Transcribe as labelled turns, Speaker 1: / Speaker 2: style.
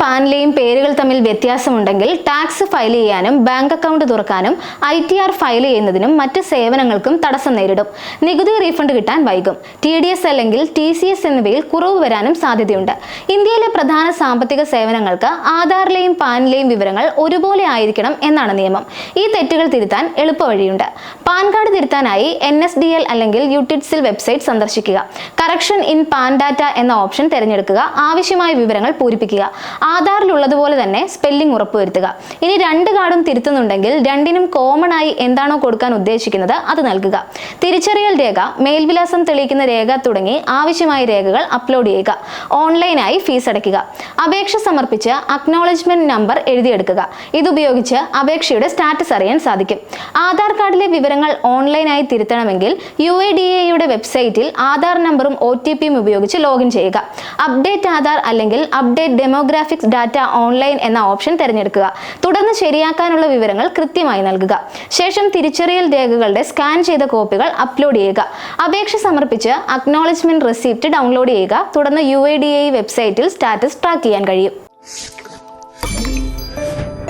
Speaker 1: പാനിലെയും പേരുകൾ തമ്മിൽ വ്യത്യാസമുണ്ടെങ്കിൽ ടാക്സ് ഫയൽ ചെയ്യാനും ബാങ്ക് അക്കൗണ്ട് തുറക്കാനും ഐ ടി ആർ ഫയൽ ചെയ്യുന്നതിനും മറ്റ് സേവനങ്ങൾക്കും തടസ്സം നേരിടും. നികുതി റീഫണ്ട് കിട്ടാൻ വൈകും. ടി ഡി എസ് അല്ലെങ്കിൽ ടി സി എസ് എന്നിവയിൽ കുറവ് വരാനും സാധ്യതയുണ്ട്. ഇന്ത്യയിലെ പ്രധാന സാമ്പത്തിക സേവനങ്ങൾക്ക് ആധാറിലെയും പാനിലെയും വിവരങ്ങൾ ഒരുപോലെ ആയിരിക്കണം എന്നാണ് നിയമം. ഈ തെറ്റുകൾ തിരുത്താൻ എളുപ്പവഴിയുണ്ട്. പാൻ കാർഡ് തിരുത്താനായി എൻ എസ് ഡി എൽ അല്ലെങ്കിൽ യുട്ടിറ്റ്സിൽ വെബ്സൈറ്റ് സന്ദർശിക്കുക. കറക്ഷൻ ഇൻ പാൻ ഡാറ്റ എന്ന ഓപ്ഷൻ തിരഞ്ഞെടുക്കുക. ആവശ്യമായ വിവരങ്ങൾ പൂരിപ്പിക്കുക. ആധാറിലുള്ളതുപോലെ തന്നെ സ്പെല്ലിംഗ് ഉറപ്പുവരുത്തുക. ഇനി രണ്ട് കാർഡും തിരുത്തുന്നുണ്ടെങ്കിൽ രണ്ടിനും കോമൺ ആയി എന്താണോ കൊടുക്കാൻ ഉദ്ദേശിക്കുന്നത് അത് നൽകുക. തിരിച്ചറിയൽ രേഖ മേൽവിലാസം തെളിയിക്കുന്ന രേഖ തുടങ്ങി ആവശ്യമായ രേഖകൾ അപ്ലോഡ് ചെയ്യുക. ഓൺലൈനായി ഫീസ് അടയ്ക്കുക. അപേക്ഷ സമർപ്പിച്ച് അക്നോളജ്മെന്റ് നമ്പർ എഴുതിയെടുക്കുക. ഇതുപയോഗിച്ച് അപേക്ഷയുടെ സ്റ്റാറ്റസ് അറിയാൻ സാധിക്കും. ആധാർ കാർഡിലെ വിവരങ്ങൾ ഓൺലൈനായി തിരുത്തണമെങ്കിൽ യു എ ഡി എയുടെ വെബ്സൈറ്റിൽ ആധാർ നമ്പറും ഒ ടി പിയും ഉപയോഗിച്ച് ലോഗിൻ ചെയ്യുക. അപ്ഡേറ്റ് ആധാർ അല്ലെങ്കിൽ അപ്ഡേറ്റ് ഡെമോഗ്രാഫിക്സ് ഡാറ്റ ഓൺലൈൻ എന്ന ഓപ്ഷൻ തിരഞ്ഞെടുക്കുക. തുടർന്ന് ശരിയാക്കാനുള്ള വിവരങ്ങൾ കൃത്യമായി നൽകുക. ശേഷം തിരിച്ചറിയൽ രേഖകളുടെ സ്കാൻ ചെയ്ത കോപ്പികൾ അപ്ലോഡ് ചെയ്യുക. അപേക്ഷ സമർപ്പിച്ച് അക്നോളജ്മെന്റ് റെസിപ്റ്റ് ഡൗൺലോഡ് ചെയ്യുക. തുടർന്ന് യു വെബ്സൈറ്റിൽ സ്റ്റാറ്റസ് ട്രാക്ക് ചെയ്യാൻ കഴിയും.